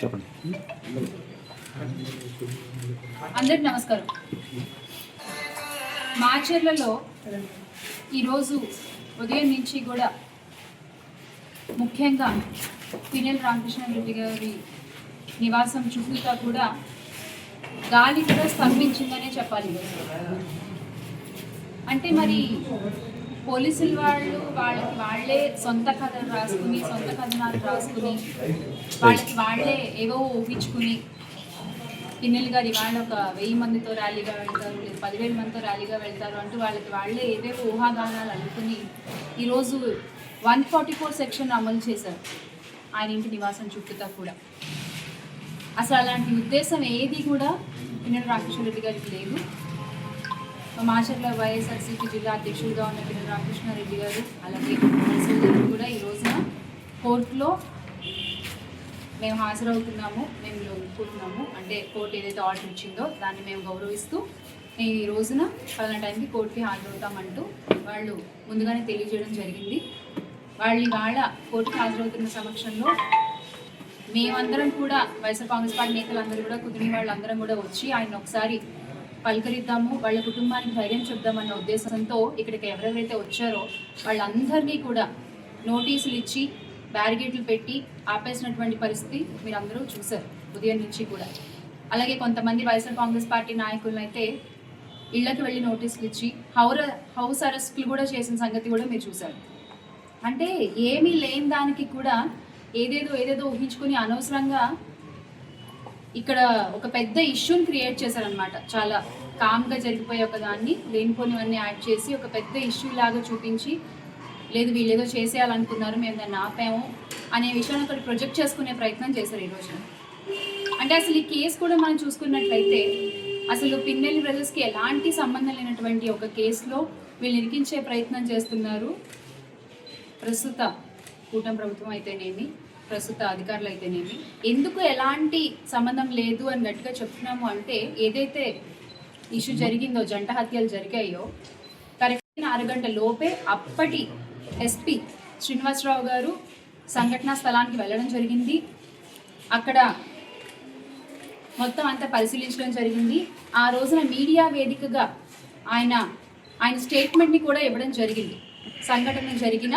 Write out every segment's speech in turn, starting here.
చెప్పండి. అందరికి నమస్కారం. మాచర్లలో ఈరోజు ఉదయం నుంచి కూడా ముఖ్యంగా పినెల్ రామకృష్ణారెడ్డి గారి నివాసం చుట్టూతా కూడా గాలి కూడా స్తంభించిందనే చెప్పాలి. అంటే మరి పోలీసులు వాళ్ళు వాళ్ళకి వాళ్ళే సొంత కథలు రాసుకుని సొంత కథనాలు రాసుకుని వాళ్ళకి వాళ్ళే ఏవో ఊహించుకుని పిన్నెల్ గారు ఇవాళ ఒక వెయ్యి మందితో ర్యాలీగా వెళ్తారు లేదు పదివేల మందితో ర్యాలీగా వెళ్తారు అంటూ వాళ్ళకి వాళ్ళే ఏవేవో ఊహాగానాలు అనుకుని ఈరోజు వన్ ఫార్టీ ఫోర్ సెక్షన్ అమలు చేశారు ఆయన ఇంటి నివాసం చుట్టూతా కూడా. అసలు అలాంటి ఉద్దేశం ఏది కూడా పిన్నెల రామకృష్ణారెడ్డి గారికి లేదు. మాచర్ల వైఎస్ఆర్సీపీ జిల్లా అధ్యక్షుడిగా ఉన్న పిన్నెల రామకృష్ణారెడ్డి గారు అలాగే నరసింహ కూడా ఈ రోజున కోర్టులో మేము హాజరవుతున్నాము మేము ఒప్పుకుంటున్నాము. అంటే కోర్టు ఏదైతే ఆర్డర్ ఇచ్చిందో దాన్ని మేము గౌరవిస్తూ మేము ఈ రోజున పలానా టైంకి కోర్టుకి హాజరవుతామంటూ వాళ్ళు ముందుగానే తెలియజేయడం జరిగింది. వాళ్ళు వాళ్ళ కోర్టుకి హాజరవుతున్న సమక్షంలో మేమందరం కూడా వైఎస్ఆర్ కాంగ్రెస్ పార్టీ నేతలందరూ కూడా కుదిరిన వాళ్ళందరం కూడా వచ్చి ఆయన ఒకసారి పలకరిద్దాము వాళ్ళ కుటుంబానికి ధైర్యం చెప్దామన్న ఉద్దేశంతో ఇక్కడికి ఎవరెవరైతే వచ్చారో వాళ్ళందరినీ కూడా నోటీసులు ఇచ్చి బ్యారిగేట్లు పెట్టి ఆపేసినటువంటి పరిస్థితి మీరు అందరూ చూశారు ఉదయం నుంచి కూడా. అలాగే కొంతమంది వైఎస్ఆర్ కాంగ్రెస్ పార్టీ నాయకులను అయితే ఇళ్ళకు వెళ్ళి నోటీసులు ఇచ్చి హౌర హౌస్ అరెస్ట్లు కూడా చేసిన సంగతి కూడా మీరు చూశారు. అంటే ఏమీ లేని దానికి కూడా ఏదేదో ఏదేదో ఊహించుకుని అనవసరంగా ఇక్కడ ఒక పెద్ద ఇష్యూని క్రియేట్ చేశారనమాట చాలా కామ్గా జరిగిపోయే ఒక దాన్ని లేనిపోనివన్నీ యాడ్ చేసి ఒక పెద్ద ఇష్యూ లాగా చూపించి లేదు వీళ్ళు ఏదో చేసేయాలనుకున్నారు మేము దాన్ని ఆపాము అనే విషయాన్ని అక్కడ ప్రొజెక్ట్ చేసుకునే ప్రయత్నం చేశారు ఈరోజు అంటే అసలు ఈ కేసు కూడా మనం చూసుకున్నట్లయితే అసలు పిన్నెల్లి బ్రదర్స్కి ఎలాంటి సంబంధం లేనటువంటి ఒక కేసులో వీళ్ళు ఇరికించే ప్రయత్నం చేస్తున్నారు. ప్రస్తుత కూటమి ప్రభుత్వం అయితేనేమి. ప్రస్తుత అధికారులు అయితేనేమి ఎందుకు ఎలాంటి సంబంధం లేదు అని గట్టిగా చెప్తున్నాము అంటే ఏదైతే ఇష్యూ జరిగిందో జంట హత్యలు జరిగాయో కరెక్ట్ అరగంట లోపే అప్పటి ఎస్పీ శ్రీనివాసరావు గారు సంఘటనా స్థలానికి వెళ్ళడం జరిగింది. అక్కడ మొత్తం అంతా పరిశీలించడం జరిగింది. ఆ రోజున మీడియా వేదికగా ఆయన ఆయన స్టేట్మెంట్ని కూడా ఇవ్వడం జరిగింది. సంఘటన జరిగిన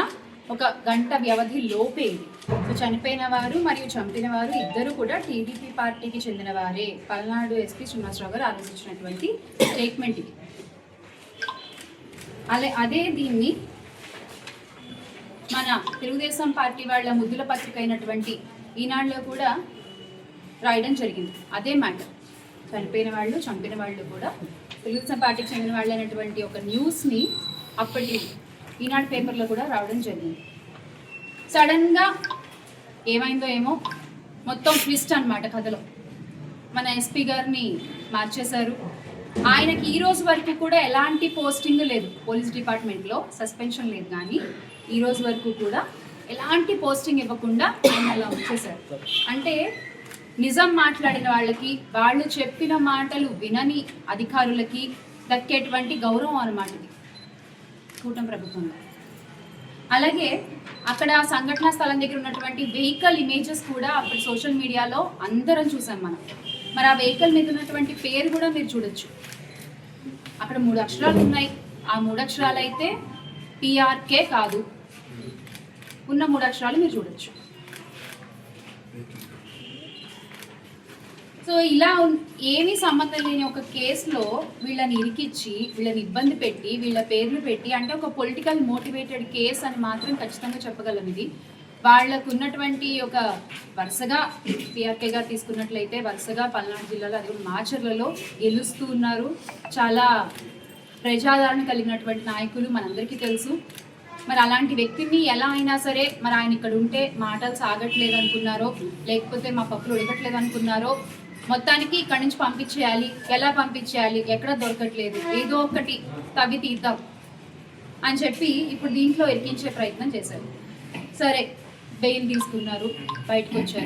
ఒక గంట వ్యవధి లోపే ఇది. సో చనిపోయిన వారు మరియు చంపిన వారు ఇద్దరు కూడా టీడీపీ పార్టీకి చెందిన వారే పల్నాడు ఎస్పీ శ్రీనివాసరావు గారు ఆలోచించినటువంటి స్టేట్మెంట్ ఇది. అలా అదే దీన్ని మన తెలుగుదేశం పార్టీ వాళ్ళ ముద్దుల పత్రిక అయినటువంటి ఈనాడులో కూడా రాయడం జరిగింది. అదే మ్యాటర్. చనిపోయిన వాళ్ళు చంపిన వాళ్ళు కూడా తెలుగుదేశం పార్టీకి చెందిన వాళ్ళు అనేటువంటి ఒక న్యూస్ని అప్పటి ఈనాడు పేపర్లో కూడా రావడం జరిగింది. సడన్గా ఏమైందో ఏమో మొత్తం ట్విస్ట్ అన్నమాట కథలో. మన ఎస్పీ గారిని మార్చేశారు. ఆయనకి ఈ రోజు వరకు కూడా ఎలాంటి పోస్టింగ్ లేదు. పోలీస్ డిపార్ట్మెంట్లో సస్పెన్షన్ లేదు కానీ ఈ రోజు వరకు కూడా ఎలాంటి పోస్టింగ్ ఇవ్వకుండా ఆయన అలా వచ్చేసారు అంటే నిజం మాట్లాడిన వాళ్ళకి వాళ్ళు చెప్పిన మాటలు వినని అధికారులకి దక్కేటువంటి గౌరవం అన్నమాట ఇది. కూటమి ప్రభుత్వంలో. అలాగే అక్కడ సంఘటనా స్థలం దగ్గర ఉన్నటువంటి వెహికల్ ఇమేజెస్ కూడా అప్పుడు సోషల్ మీడియాలో అందరం చూసాం మనం. మరి ఆ వెహికల్ మీద ఉన్నటువంటి పేరు కూడా మీరు చూడొచ్చు. అక్కడ మూడు అక్షరాలు ఉన్నాయి. ఆ మూడు అక్షరాలు అయితే పిఆర్కే కాదు. ఉన్న మూడు అక్షరాలు మీరు చూడొచ్చు. సో ఇలా ఏమీ సంబంధం లేని ఒక కేసులో వీళ్ళని ఇరికిచ్చి వీళ్ళని ఇబ్బంది పెట్టి వీళ్ళ పేర్లు పెట్టి అంటే ఒక పొలిటికల్ మోటివేటెడ్ కేసు అని మాత్రం ఖచ్చితంగా చెప్పగలం ఇది. వాళ్ళకు ఉన్నటువంటి ఒక వరుసగా పిఆర్కే గారు తీసుకున్నట్లయితే వరుసగా పల్నాడు జిల్లాలో అది మాచర్లలో గెలుస్తూ ఉన్నారు. చాలా ప్రజాదరణ కలిగినటువంటి నాయకులు మనందరికీ తెలుసు. మరి అలాంటి వ్యక్తిని ఎలా అయినా సరే మరి ఆయన ఇక్కడ ఉంటే మాటలు సాగట్లేదు అనుకున్నారో లేకపోతే మా పప్పులు ఉడకట్లేదు అనుకున్నారో మొత్తానికి ఇక్కడి నుంచి పంపించేయాలి. ఎలా పంపించేయాలి? ఎక్కడ దొరకట్లేదు. ఏదో ఒకటి తవ్వి తీద్దాం అని చెప్పి ఇప్పుడు దీంట్లో ఎరికించే ప్రయత్నం చేశారు. సరే బెయిల్ తీసుకున్నారు బయటకు వచ్చారు